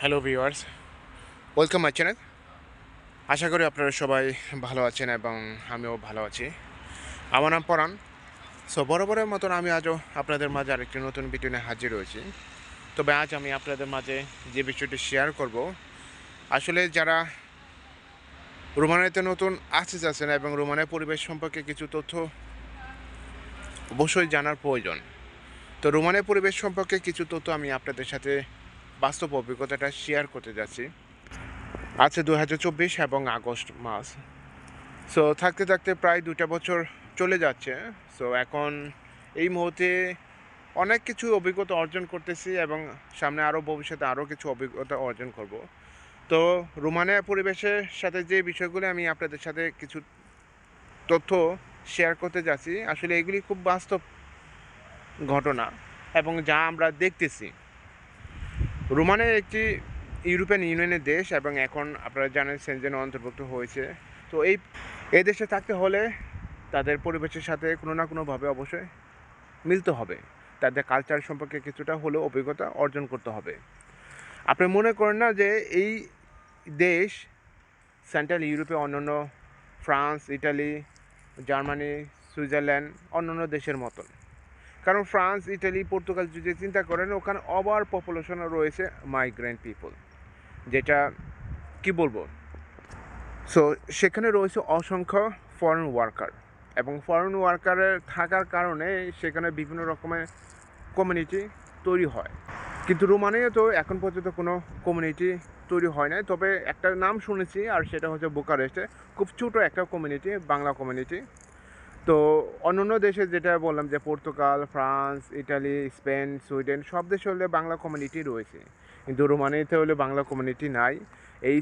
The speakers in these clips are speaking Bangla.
Hello viewers welcome my channel আশা করি আপনারা সবাই ভালো আছেন এবং আমিও ভালো আছি। আমার নাম পরাণ। সো বরাবরের মতন আমি আজও আপনাদের মাঝে আরেকটি নতুন ভিডিও নিয়ে হাজির হয়েছি। তবে আজ আমি আপনাদের মাঝে যে বিষয়টি শেয়ার করব, আসলে যারা রোমানিয়াতে নতুন আসতে চাচ্ছেন এবং রোমানের পরিবেশ সম্পর্কে কিছু তথ্য অবশ্যই জানার প্রয়োজন। তো রোমানের পরিবেশ সম্পর্কে কিছু তথ্য আমি আপনাদের সাথে বাস্তব অভিজ্ঞতাটা শেয়ার করতে যাচ্ছি। আছে দু হাজার চব্বিশ এবং আগস্ট মাস। সো থাকতে থাকতে প্রায় দুটা বছর চলে যাচ্ছে। সো এখন এই মুহূর্তে অনেক কিছু অভিজ্ঞতা অর্জন করতেছি এবং সামনে আরও ভবিষ্যতে আরও কিছু অভিজ্ঞতা অর্জন করব। তো, রোমানিয়া পরিবেশের সাথে যে বিষয়গুলো আমি আপনাদের সাথে কিছু তথ্য শেয়ার করতে যাচ্ছি, আসলে এগুলি খুব বাস্তব ঘটনা এবং যা আমরা দেখতেছি। রোমানের একটি ইউরোপিয়ান ইউনিয়নের দেশ এবং এখন আপনারা জানেন সেনজেনে অন্তর্ভুক্ত হয়েছে। তো এই এই দেশে থাকতে হলে তাদের পরিবেশের সাথে কোনো না কোনোভাবে অবশ্যই মিলতে হবে। তাদের কালচার সম্পর্কে কিছুটা হলেও অভিজ্ঞতা অর্জন করতে হবে। আপনি মনে করেন না যে এই দেশ সেন্ট্রাল ইউরোপে অন্যান্য ফ্রান্স, ইটালি, জার্মানি, সুইজারল্যান্ড, অন্যান্য দেশের মতন। কারণ ফ্রান্স, ইটালি, পর্তুগাল যদি চিন্তা করেন, ওখানে ওভার পপুলেশন রয়েছে মাইগ্রেন্ট পিপল যেটা কি বলব? সো সেখানে রয়েছে অসংখ্য ফরেন ওয়ার্কার এবং ফরেন ওয়ার্কারের থাকার কারণে সেখানে বিভিন্ন রকমের কমিউনিটি তৈরি হয়। কিন্তু রোমানিয়া তো এখন পর্যন্ত কোনো কমিউনিটি তৈরি হয় নাই। তবে একটা নাম শুনেছি, আর সেটা হচ্ছে বুকারেস্টে। খুব ছোটো একটা কমিউনিটি বাংলা কমিউনিটি তো অন্যান্য দেশে যেটা বললাম যে Portugal, France, Italy, Spain, Sweden, সব দেশে হলে বাংলা কমিউনিটি রয়েছে। কিন্তু রোমানিয়াতে হলে বাংলা কমিউনিটি নাই। এই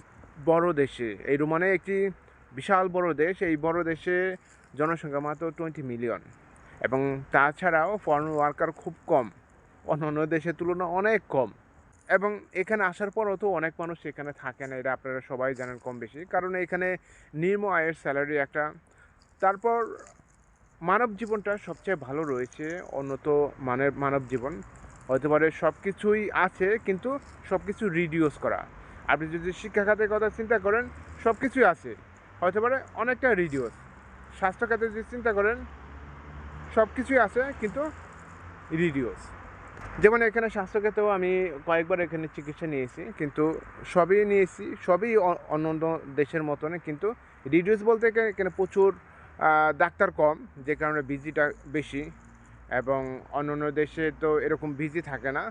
বড় দেশে, এই রোমানিয়া একটি বিশাল বড় দেশ, এই বড় দেশে জনসংখ্যা মাত্র টোয়েন্টি মিলিয়ন এবং তাছাড়াও ফরেন ওয়ার্কার খুব কম, অন্যান্য দেশের তুলনা অনেক কম। এবং এখানে আসার পরও তো অনেক মানুষ এখানে থাকে না, এটা আপনারা সবাই জানেন কম বেশি কারণ এখানে নিম্ন আয়ের স্যালারি একটা, তারপর মানব জীবনটা সবচেয়ে ভালো রয়েছে, উন্নত মানের মানব জীবন। হতে পারে সব কিছুই আছে, কিন্তু সব কিছু রিডিউস করা। আপনি যদি শিক্ষা খাতের কথা চিন্তা করেন সব কিছুই আছে। হতে পারে অনেকটা রিডিউস স্বাস্থ্য খাতে যদি চিন্তা করেন সব কিছুই আছে, কিন্তু রিডিউস যেমন এখানে স্বাস্থ্যক্ষেত্রেও আমি কয়েকবার এখানে চিকিৎসা নিয়েছি, কিন্তু সবই নিয়েছি, সবই অন্য দেশের মতনে কিন্তু রিডিউস বলতে এখানে প্রচুর ডাক্তার কম, যে কারণে ভিজিটা বেশি এবং অন্য অন্য দেশে তো এরকম ভিজি থাকে না।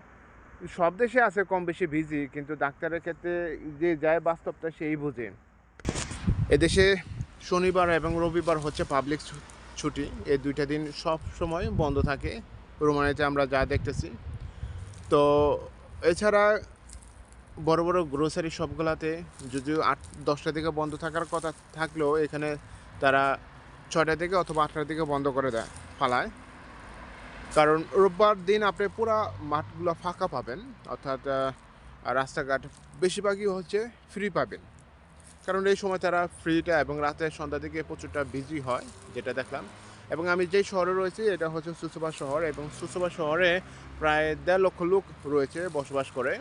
সব দেশে আছে কম বেশি ভিজি কিন্তু ডাক্তারের ক্ষেত্রে যে যায় বাস্তবটা সেই বোঝে। এদেশে শনিবার এবং রবিবার হচ্ছে পাবলিক ছুটি। এই দুইটা দিন সব সময় বন্ধ থাকে। রোমানিতে আমরা যা দেখতেছি। তো এছাড়া বড় বড় গ্রোসারি শপগুলোতে যদিও আট দশটা থেকে বন্ধ থাকার কথা থাকলেও এখানে তারা ছয়টা থেকে অথবা আটটার দিকে বন্ধ করে দেয় ফালায়। কারণ রোববার দিন আপনি পুরা মাঠগুলো ফাঁকা পাবেন, অর্থাৎ রাস্তাঘাট বেশিরভাগই হচ্ছে ফ্রি পাবেন। কারণ এই সময় তারা ফ্রিটা এবং রাতে সন্ধ্যা দিকে প্রচুরটা বিজি হয়, যেটা দেখলাম। এবং আমি যেই শহরে রয়েছি, এটা হচ্ছে সুসবা শহর এবং সুসবা শহরে প্রায় দেড় লক্ষ লোক রয়েছে বসবাস করে।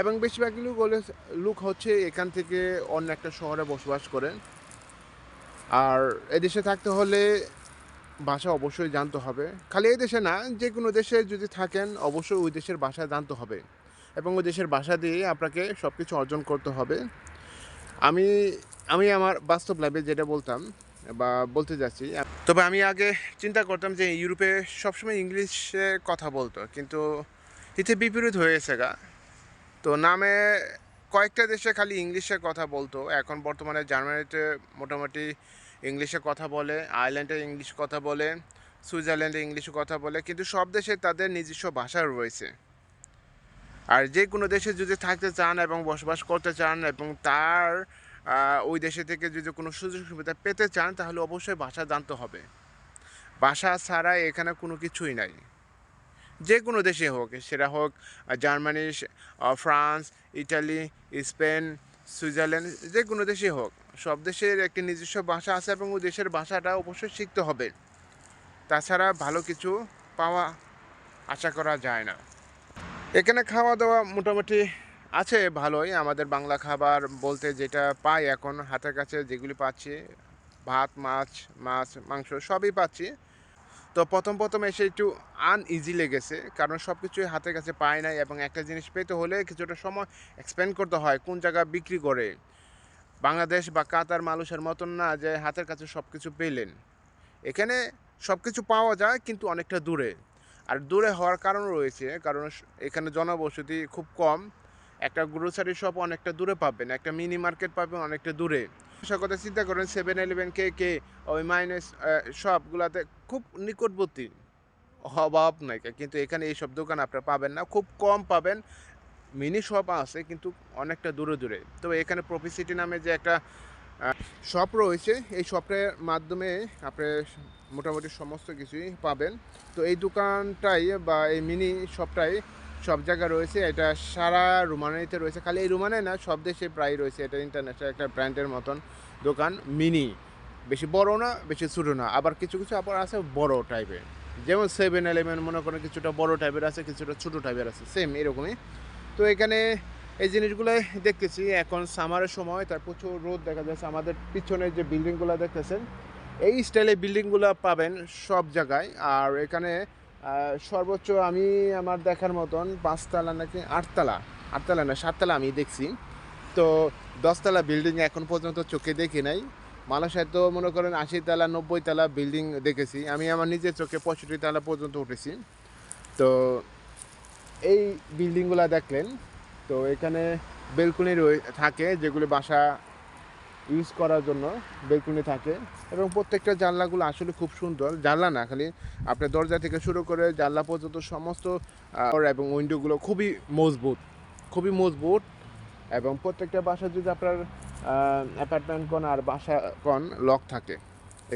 এবং বেশিরভাগ লোক হলে, লোক হচ্ছে এখান থেকে অন্য একটা শহরে বসবাস করে। আর এদেশে থাকতে হলে ভাষা অবশ্যই জানতে হবে। খালি এই দেশে না যে কোনো দেশে যদি থাকেন, অবশ্যই ওই দেশের ভাষা জানতে হবে। এবং ওই দেশের ভাষা দিয়ে আপনাকে সব কিছু অর্জন করতে হবে। আমি আমি আমার বাস্তব লাইফে যেটা বলতাম বা বলতে যাচ্ছি, তবে আমি আগে চিন্তা করতাম যে ইউরোপে সবসময় ইংলিশে কথা বলতো, কিন্তু এতে বিপরীত হয়ে গেছে গা। তো নামে কয়েকটা দেশে খালি ইংলিশে কথা বলতো। এখন বর্তমানে জার্মানিতে মোটামুটি ইংলিশে কথা বলে, আয়ারল্যান্ডে ইংলিশ কথা বলে, সুইজারল্যান্ডে ইংলিশে কথা বলে, কিন্তু সব দেশে তাদের নিজস্ব ভাষা রয়েছে। আর যে কোনো দেশে যদি থাকতে চান এবং বসবাস করতে চান এবং তার ওই দেশে থেকে যদি কোনো সুযোগ সুবিধা পেতে চান, তাহলে অবশ্যই ভাষা জানতে হবে। ভাষা ছাড়া এখানে কোনো কিছুই নাই। যে কোনো দেশে হোক, সেটা হোক Germany France, Italy, Spain, Switzerland যে কোনো দেশে হোক, সব দেশের একটি নিজস্ব ভাষা আছে এবং ওই দেশের ভাষাটা অবশ্যই শিখতে হবে। তাছাড়া ভালো কিছু পাওয়া আশা করা যায় না। এখানে খাওয়া দাওয়া মোটামুটি আছে, ভালোই। আমাদের বাংলা খাবার বলতে যেটা পাই এখন, হাতের কাছে যেগুলি পাচ্ছি, ভাত, মাছ মাছ, মাংস সবই পাচ্ছি। তো প্রথম প্রথম এসে একটু আনইজি লেগেছে, কারণ সব কিছুই হাতের কাছে পায় নাই এবং একটা জিনিস পেতে হলে কিছুটা সময় এক্সপেন্ড করতে হয় কোন জায়গায় বিক্রি করে। বাংলাদেশ বা কাতার মানুষের মতন না যে হাতের কাছে সব কিছু পেলেন। এখানে সব কিছু পাওয়া যায় কিন্তু অনেকটা দূরে। আর দূরে হওয়ার কারণ রয়েছে, কারণ এখানে জনবসতি খুব কম। একটা গ্রোসারি শপ অনেকটা দূরে পাবেন, একটা মিনি মার্কেট পাবেন অনেকটা দূরে। সে কথা চিন্তা করেন সেভেন ইলেভেন কে কে, ওই মাইনাস শপগুলোতে খুব নিকটবর্তী অভাব নাই। কিন্তু এখানে এইসব দোকান আপনারা পাবেন না, খুব কম পাবেন। মিনি শপ আছে, কিন্তু অনেকটা দূরে দূরে। তবে এখানে প্রফিসিটি নামে যে একটা শপ রয়েছে, এই শপের মাধ্যমে আপনি মোটামুটি সমস্ত কিছুই পাবেন। তো এই দোকানটাই বা এই মিনি শপটাই সব জায়গায় রয়েছে, এটা সারা রুমানিতে রয়েছে। খালি এই রুমানে না, সব দেশে প্রায় রয়েছে, এটা ইন্টারন্যাশনাল একটা ব্র্যান্ডের মতন দোকান, মিনি। বেশি বড় না, বেশি ছোটো না, আবার কিছু কিছু আবার আছে বড় টাইপের যেমন সেভেন ইলেভেন মনে করেন কিছুটা বড় টাইপের আছে, কিছুটা ছোটো টাইপের আছে সেম এরকমই। তো এখানে এই জিনিসগুলো দেখতেছি, এখন সামারের সময়, তার প্রচুর রোদ দেখা যাচ্ছে, আমাদের পিছনে যে বিল্ডিংগুলো দেখতেছেন, এই স্টাইলে বিল্ডিংগুলো পাবেন সব জায়গায়, আর এখানে সর্বোচ্চ আমি আমার দেখার মতন পাঁচতলা নাকি আটতলা আটতলা না, সাততলা আমি দেখছি। তো দশতলা বিল্ডিং এখন পর্যন্ত চোখে দেখি নাই। মানুষের তো মনে করেন আশি তলা নব্বই তলা বিল্ডিং দেখেছি। আমি আমার নিজের চোখে পঁয়ষট্টি তলা পর্যন্ত উঠেছি। তো এই বিল্ডিংগুলো দেখলেন, তো এখানে বেলকুনি রয়ে থাকে, যেগুলো বাসা ইউজ করার জন্য বেলকুনি থাকে এবং প্রত্যেকটা জানলাগুলো আসলে খুব সুন্দর। জানলা না, খালি আপনার দরজা থেকে শুরু করে জানলা পর্যন্ত সমস্ত এবং উইন্ডোগুলো খুবই মজবুত খুবই মজবুত। এবং প্রত্যেকটা বাসা যদি আপনার অ্যাপার্টমেন্ট কোন আর বাসা কোন লক থাকে,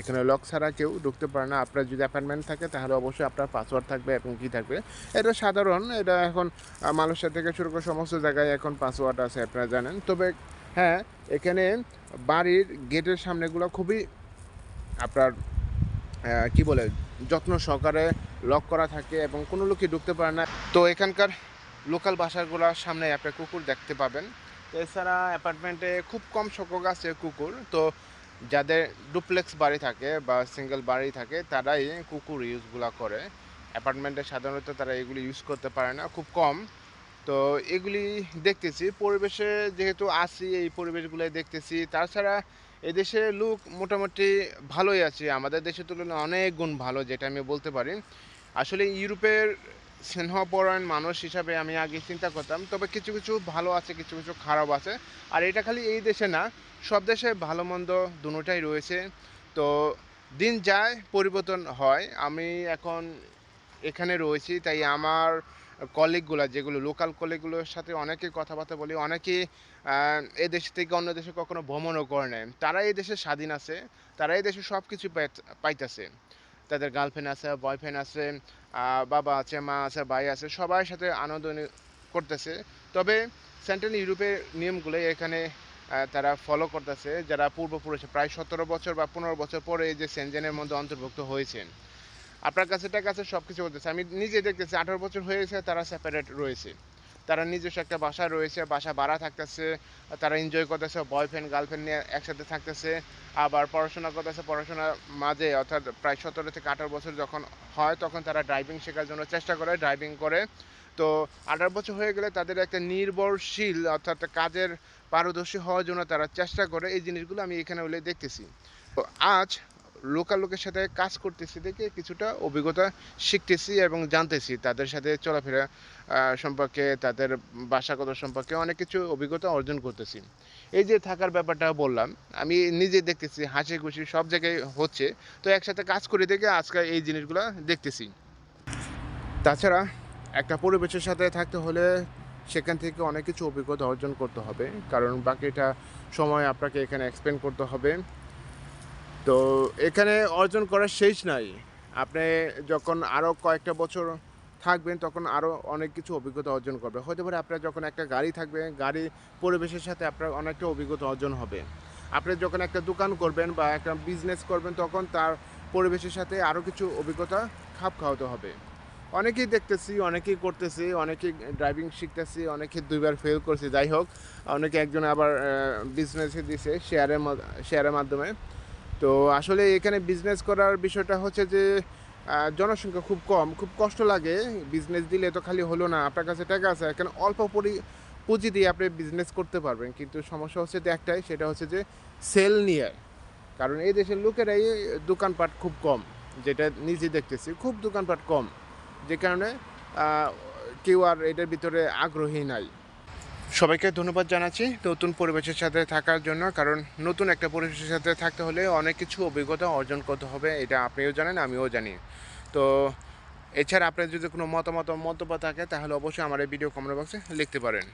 এখানে লক ছাড়া কেউ ঢুকতে পারে না। আপনার যদি অ্যাপার্টমেন্ট থাকে, তাহলে অবশ্যই আপনার পাসওয়ার্ড থাকবে এবং কী থাকবে। এটা সাধারণ, এটা এখন মালয়েশিয়া থেকে শুরু করে সমস্ত জায়গায় এখন পাসওয়ার্ড আছে, আপনারা জানেন। তবে হ্যাঁ এখানে বাড়ির গেটের সামনেগুলো খুবই আপনার কি বলে, যত্ন সহকারে লক করা থাকে এবং কোনো লোকই ঢুকতে পারে না। তো এখানকার লোকাল বাসাগুলোর সামনে আপনার কুকুর দেখতে পাবেন। এছাড়া অ্যাপার্টমেন্টে খুব কম সংখ্যক আছে কুকুর। তো যাদের ডুপ্লেক্স বাড়ি থাকে বা সিঙ্গেল বাড়ি থাকে, তারাই কুকুর ইউজগুলো করে। অ্যাপার্টমেন্টে সাধারণত তারা এগুলি ইউজ করতে পারে না, খুব কম। তো এগুলি দেখতেছি। পরিবেশে যেহেতু আসি এই পরিবেশগুলো দেখতেছি। তাছাড়া এদেশে লোক মোটামুটি ভালোই আছে। আমাদের দেশের তুলনায় অনেক গুণ ভালো, যেটা আমি বলতে পারি। আসলে ইউরোপের স্নেহপরায়ণ মানুষ হিসাবে আমি আগে চিন্তা করতাম, তবে কিছু কিছু ভালো আছে, কিছু কিছু খারাপ আছে। আর এটা খালি এই দেশে না, সব দেশে ভালো মন্দ দুটোটাই রয়েছে। তো দিন যায়, পরিবর্তন হয়। আমি এখন এখানে রয়েছি, তাই আমার কলিগগুলো যেগুলো লোকাল কলিগগুলোর সাথে অনেকে কথাবার্তা বলি অনেকে এ দেশ থেকে অন্য দেশে কখনো ভ্রমণও করে নেয়। তারা এই দেশে স্বাধীন আছে, তারা এই দেশে সব কিছু পাইতেছে। তাদের গার্লফ্রেন্ড আছে বয়ফ্রেন্ড আছে বাবা আছে, মা আছে, ভাই আছে, সবার সাথে আনন্দ করতেছে। তবে সেন্ট্রাল ইউরোপের নিয়মগুলো এখানে তারা ফলো করতেছে। যারা পূর্বপুরুষ, প্রায় সতেরো বছর বা পনেরো বছর পরে যে সেনজেনের মধ্যে অন্তর্ভুক্ত হয়েছেন আপনার কাছে টাকা কাছে সব কিছু করতেছে আমি নিজে দেখতেছি, আঠারো বছর হয়েছে তারা সেপারেট রয়েছে। তারা নিজস্ব একটা বাসা রয়েছে, বাসা ভাড়া থাকতেছে, তারা এনজয় করতেছে বয়ফ্রেন্ড গার্লফ্রেন্ড নিয়ে একসাথে থাকতেছে। আবার পড়াশোনা করতেছে, পড়াশোনার মাঝে অর্থাৎ প্রায় সতেরো থেকে আঠারো বছর যখন হয়, তখন তারা ড্রাইভিং শেখার জন্য চেষ্টা করে ড্রাইভিং করে। তো আঠারো বছর হয়ে গেলে তাদের একটা নির্ভরশীল অর্থাৎ কাজের পারদর্শী হওয়ার জন্য তারা চেষ্টা করে। এই জিনিসগুলো আমি এখানে হলে দেখতেছি। তো আজ লোকাল লোকের সাথে কাজ করতেছি দেখে কিছুটা অভিজ্ঞতা শিখতেছি এবং জানতেছি। তাদের সাথে চলাফেরা সম্পর্কে, তাদের ভাষাগত সম্পর্কে অনেক কিছু অভিজ্ঞতা অর্জন করতেছি। এই যে থাকার ব্যাপারটা বললাম, আমি নিজে দেখতেছি হাসি খুশি সব জায়গায় হচ্ছে। তো একসাথে কাজ করে দেখে আজকে এই জিনিসগুলো দেখতেছি। তাছাড়া একটা পরিবেশের সাথে থাকতে হলে সেখান থেকে অনেক কিছু অভিজ্ঞতা অর্জন করতে হবে। কারণ বাকিটা সময় আপনাকে এখানে এক্সপ্লেন করতে হবে। তো এখানে অর্জন করার শেষ নাই। আপনি যখন আরও কয়েকটা বছর থাকবেন, তখন আরও অনেক কিছু অভিজ্ঞতা অর্জন করবে। হতে পারে আপনার যখন একটা গাড়ি থাকবে, গাড়ি পরিবেশের সাথে আপনার অনেকটা অভিজ্ঞতা অর্জন হবে। আপনি যখন একটা দোকান করবেন বা একটা বিজনেস করবেন, তখন তার পরিবেশের সাথে আরও কিছু অভিজ্ঞতা খাপ খাওয়াতে হবে। অনেকেই দেখতেছি, অনেকেই করতেছি, অনেকেই ড্রাইভিং শিখতেছি, অনেকে দুইবার ফেল করছে। যাই হোক, অনেকে একজন আবার বিজনেসে দিছে শেয়ারের শেয়ারের মাধ্যমে। তো আসলে এখানে বিজনেস করার বিষয়টা হচ্ছে যে জনসংখ্যা খুব কম, খুব কষ্ট লাগে। বিজনেস দিলে তো খালি হলো না, আপনার কাছে টাকা আছে, এখানে অল্প পরি, পুঁজি দিয়ে আপনি বিজনেস করতে পারবেন। কিন্তু সমস্যা হচ্ছে যে একটাই, সেটা হচ্ছে যে সেল নিয়ে। কারণ এই দেশের লোকেরাই দোকানপাট খুব কম, যেটা নিজে দেখতেছি, খুব দোকানপাট কম। যে কারণে কেউ আর এটার ভিতরে আগ্রহী নাই। সবাইকে ধন্যবাদ জানাচ্ছি নতুন পরিবেশের সাথে থাকার জন্য, কারণ নতুন একটা পরিবেশের সাথে থাকতে হলে অনেক কিছু অভিজ্ঞতা অর্জন করতে হবে, এটা আপনিও জানেন, আমিও জানি। তো এছাড়া আপনার যদি কোনো মতামত মন্তব্য থাকে, তাহলে অবশ্যই আমার এই ভিডিও কমেন্ট বক্সে লিখতে পারেন।